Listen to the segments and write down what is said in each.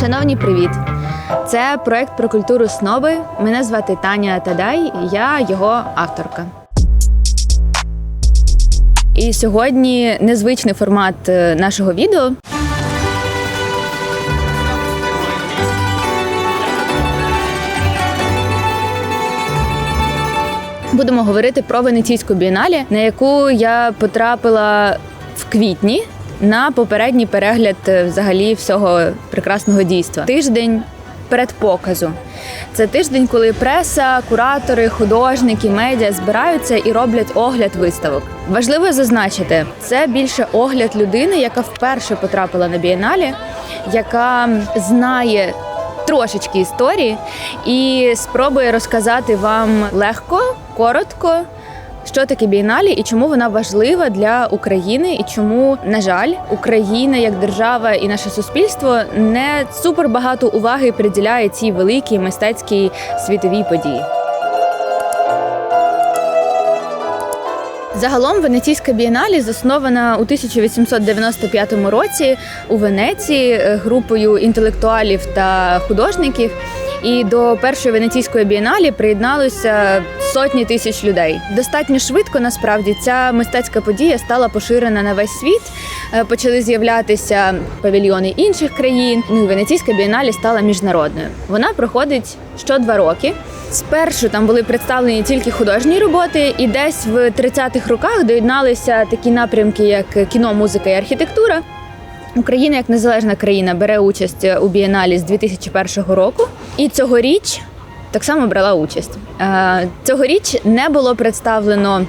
Шановні, привіт! Це проект про культуру Сноби. Мене звати Таня Тадай, я його авторка. І сьогодні незвичний формат е, нашого відео. Будемо говорити про Венеційську бієнале, на яку я потрапила в квітні на попередній перегляд е, взагалі всього прекрасного дійства. Тиждень передпоказу. Це тиждень, коли преса, куратори, художники, медіа збираються і роблять огляд виставок. Важливо зазначити, це більше огляд людини, яка вперше потрапила на бієналі, яка знає трошечки історії і спробує розказати вам легко, коротко. Що таке бієналі і чому вона важлива для України, і чому, на жаль, Україна як держава і наше суспільство не супер багато уваги приділяє цій великій мистецькій світовій події. Загалом Венеційська бієналі заснована у 1895 році у Венеції е, групою інтелектуалів та художників. І до першої венеційської бієналі приєдналося сотні тисяч людей. Достатньо швидко насправді ця мистецька подія стала поширена на весь світ. Е, Почали з'являтися павільйони інших країн. Ну і Венеційська бієналі стала міжнародною. Вона проходить що два роки. Спершу там були представлені тільки художні роботи, і десь в 30-х роках доєдналися такі напрямки, як кіно, музика і архітектура. Україна як незалежна країна бере участь у бієналі з 2001 року, і цьогоріч так само брала участь. Е, Цьогоріч не було представлено.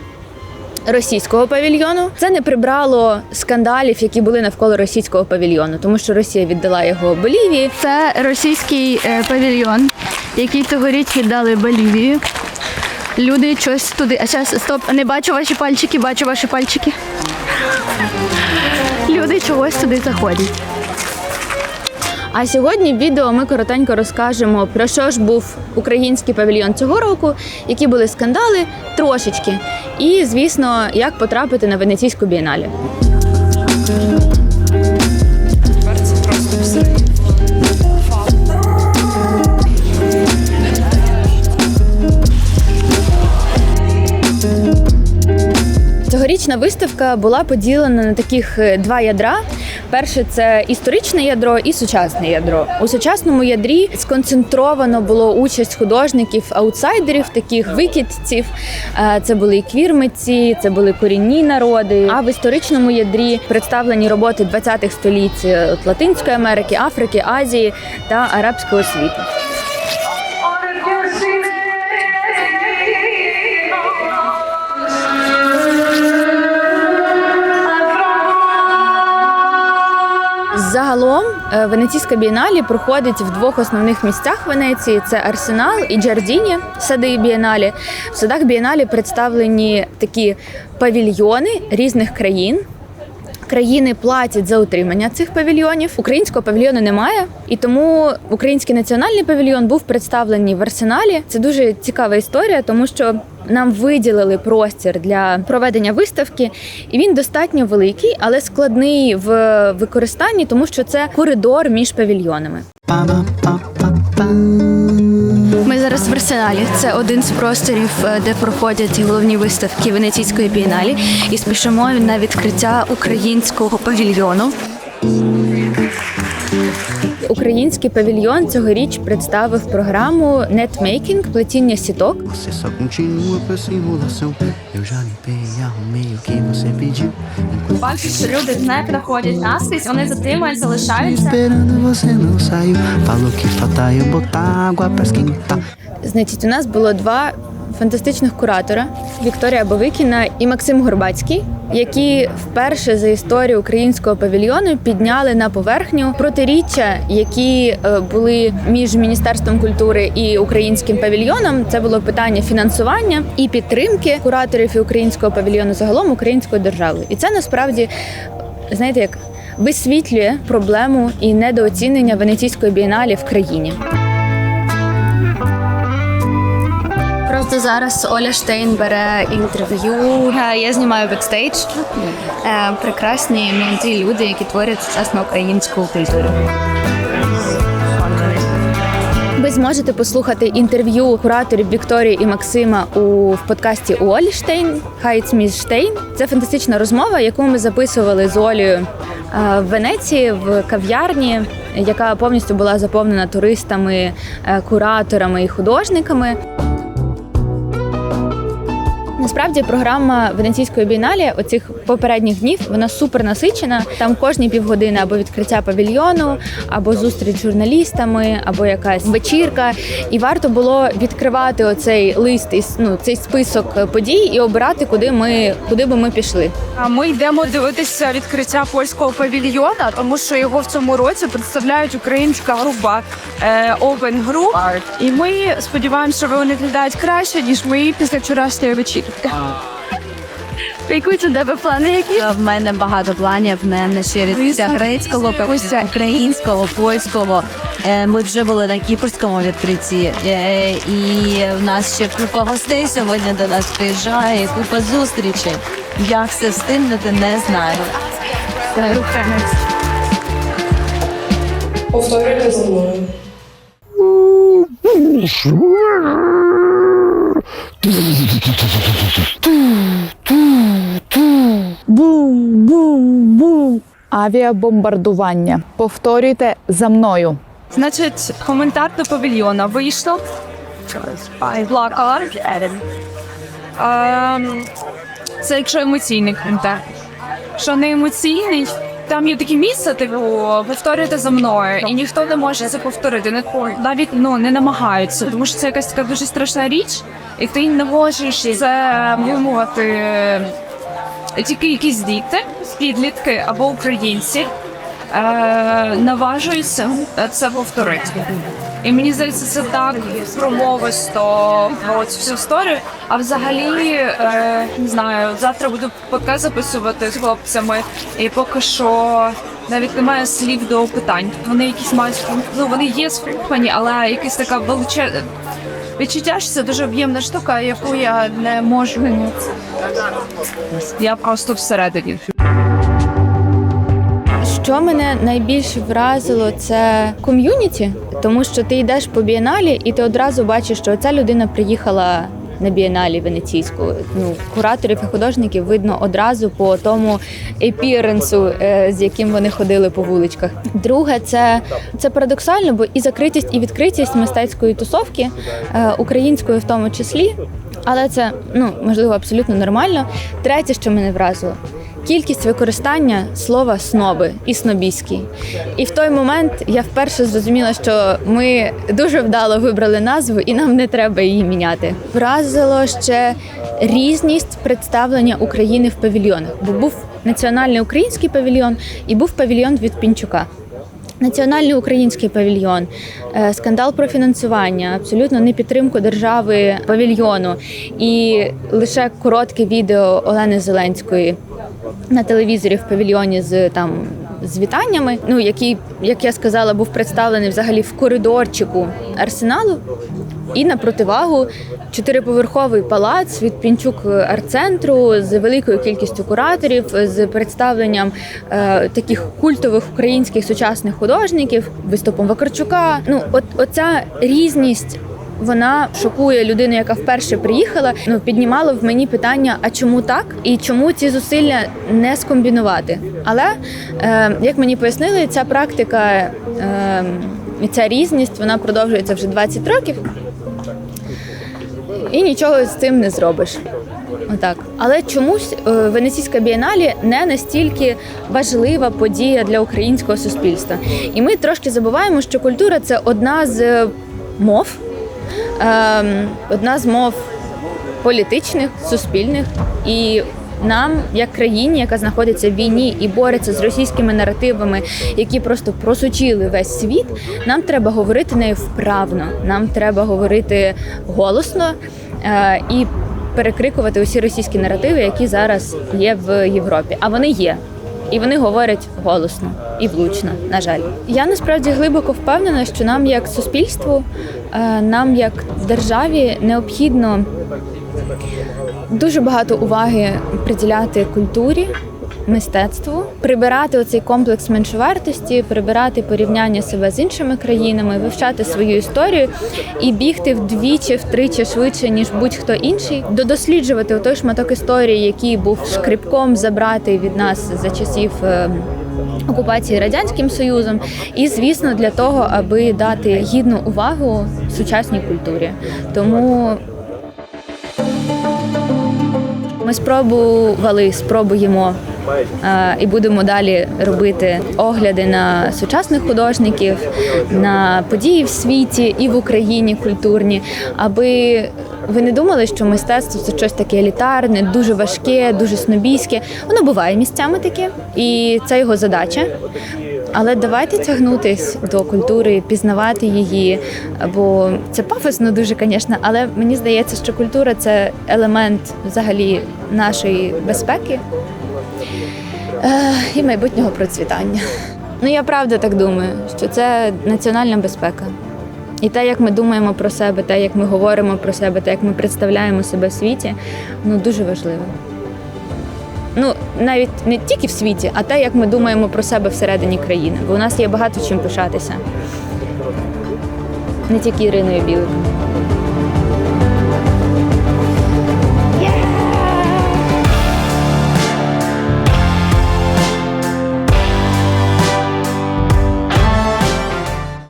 Російського павільйону це не прибрало скандалів, які були навколо російського павільйону, тому що Росія віддала його Болівії. Це російський е, павільйон, який тогоріч віддали Болівію. Люди щось туди. А зараз стоп, не бачу ваші пальчики, бачу ваші пальчики. Люди чогось туди заходять. А сьогодні в відео ми коротенько розкажемо про що ж був український павільйон цього року, які були скандали трошечки, і звісно, як потрапити на венеційську бієналі. Цьогорічна виставка була поділена на таких е, два ядра. Перше це історичне ядро і сучасне ядро. У сучасному ядрі сконцентровано було участь художників аутсайдерів, таких викидців. Е, Це були і квірмиці, це були корінні народи. А в історичному ядрі представлені роботи 20-х століть е, Латинської Америки, Африки, Азії та арабського світу. Загалом е, Венеційська бієналі проходить в двох основних місцях Венеції: це Арсенал і Джардіні, сади бієналі. В садах бієналі представлені такі павільйони різних країн. Країни платять за утримання цих павільйонів. Українського павільйону немає, і тому український національний павільйон був представлений в арсеналі. Це дуже цікава історія, тому що нам виділили простір для проведення виставки, і він достатньо великий, але складний в використанні, тому що це коридор між павільйонами. Ми зараз в арсеналі. Це один з просторів, е, де проходять головні виставки Венеційської бієналі. І спішимо на відкриття українського павільйону. Український павільйон цьогоріч представив програму нетмейкінг. Плетіння сіток. Бачу, що люди не приходять наскрізь, вони затримують, залишаються. Значить, у нас було два фантастичних куратора Вікторія Бовикіна і Максим Горбацький, які вперше за історію українського павільйону підняли на поверхню протиріччя, які е, були між міністерством культури і українським павільйоном. Це було питання фінансування і підтримки кураторів і українського павільйону загалом українською державою. І це насправді знаєте як. Висвітлює проблему і недооцінення венеційської бієналі в країні. Просто зараз Оля Штейн бере інтерв'ю. Я знімаю бекстейдж. Е, Прекрасні молоді люди, які творять сучасну українську культуру. Ви зможете послухати інтерв'ю кураторів Вікторії і Максима у в подкасті у Олі Штейн Міс Штейн. Це фантастична розмова, яку ми записували з Олею е, в Венеції в кав'ярні, яка повністю була заповнена туристами, е, кураторами і художниками. Насправді програма Венеційської бієналі оцих попередніх днів вона супер насичена. Там кожні півгодини або відкриття павільйону, або зустріч з журналістами, або якась вечірка. І варто було відкривати оцей лист із ну цей список подій і обирати, куди ми куди би ми пішли. А Ми йдемо дивитися відкриття польського павільйона, тому що його в цьому році представляють українська група е, Open Group. І ми сподіваємося, що вони виглядають краще ніж ми після вчорашньої вечірки. Які у тебе плани які? В мене багато планів. В мене ще відкриття грецького, українського, польського. Е, Ми вже були на кіпрському відкритті, Е, і в нас ще купа гостей сьогодні до нас приїжджає, купа зустрічей. Як все встигнути, не знаю. Повторюйте за мною. Авіабомбардування. Повторюйте за мною. Значить, коментар до павільйона вийшло. Плакала. Ем, Це якщо емоційний коментар. Що не емоційний, там є таке місце, типу, повторюйте за мною, і ніхто не може це повторити. Не навіть ну не намагаються, тому що це якась така дуже страшна річ, і ти не можеш це вимовити тільки якісь діти, підлітки або українці е, наважуються це повторити. І мені здається, це так промовисто про цю всю історію. А взагалі, е, не знаю, завтра буду ПК записувати з хлопцями, і поки що навіть немає слів до питань. Вони якісь мають ну вони є сформовані, але якась така величезна відчуття, що це дуже об'ємна штука, яку я не можу. Я просто всередині. Що мене найбільше вразило, це ком'юніті, тому що ти йдеш по бієналі, і ти одразу бачиш, що ця людина приїхала на бієналі венеційську. Ну, кураторів і художників видно одразу по тому епіренсу, з яким вони ходили по вуличках. Друге, це, це парадоксально, бо і закритість, і відкритість мистецької тусовки, е, української в тому числі. Але це ну можливо абсолютно нормально. Третє, що мене вразило, кількість використання слова сноби і снобіський. І в той момент я вперше зрозуміла, що ми дуже вдало вибрали назву, і нам не треба її міняти. Вразило ще різність представлення України в павільйонах, бо був національний український павільйон і був павільйон від Пінчука. Національний український павільйон, е, скандал про фінансування, абсолютно не підтримку держави павільйону. І лише коротке відео Олени Зеленської на телевізорі в павільйоні з там з вітаннями. Ну який, як я сказала, був представлений взагалі в коридорчику арсеналу. І на противагу чотириповерховий палац від Пінчук арт-центру з великою кількістю кураторів, з представленням е, таких культових українських сучасних художників, виступом Вакарчука. Ну, от оця різність. Вона шокує людину, яка вперше приїхала. Ну піднімало в мені питання: а чому так? І чому ці зусилля не скомбінувати? Але е, як мені пояснили, ця практика е, і ця різність вона продовжується вже 20 років і нічого з цим не зробиш. Отак. Але чомусь е, Венеційська бієналі не настільки важлива подія для українського суспільства. І ми трошки забуваємо, що культура це одна з мов, ем, одна з мов політичних, суспільних. І нам, як країні, яка знаходиться в війні і бореться з російськими наративами, які просто просучили весь світ, нам треба говорити нею вправно. Нам треба говорити голосно е, і перекрикувати усі російські наративи, які зараз є в Європі. А вони є. І вони говорять голосно і влучно, на жаль. Я насправді глибоко впевнена, що нам, як суспільству, е, нам, як державі, необхідно дуже багато уваги приділяти культурі, мистецтву, прибирати оцей комплекс меншовартості, прибирати порівняння себе з іншими країнами, вивчати свою історію і бігти вдвічі, втричі швидше ніж будь-хто інший, додосліджувати той шматок історії, який був шкрипком забрати від нас за часів. е, Окупації радянським союзом, і звісно, для того, аби дати гідну увагу сучасній культурі. Тому ми спробували, спробуємо і будемо далі робити огляди на сучасних художників, на події в світі і в Україні культурні, аби ви не думали, що мистецтво це щось таке елітарне, дуже важке, дуже снобійське. Воно буває місцями таке, і це його задача. Але давайте тягнутись до культури, пізнавати її, бо це пафосно дуже, звісно, але мені здається, що культура це елемент взагалі нашої безпеки е, і майбутнього процвітання. Ну я правда так думаю, що це національна безпека. І те, як ми думаємо про себе, те, як ми говоримо про себе, те, як ми представляємо себе в світі, ну дуже важливо. Ну, навіть не тільки в світі, а те, як ми думаємо про себе всередині країни. Бо у нас є багато чим пишатися. Не тільки Іриною Білик.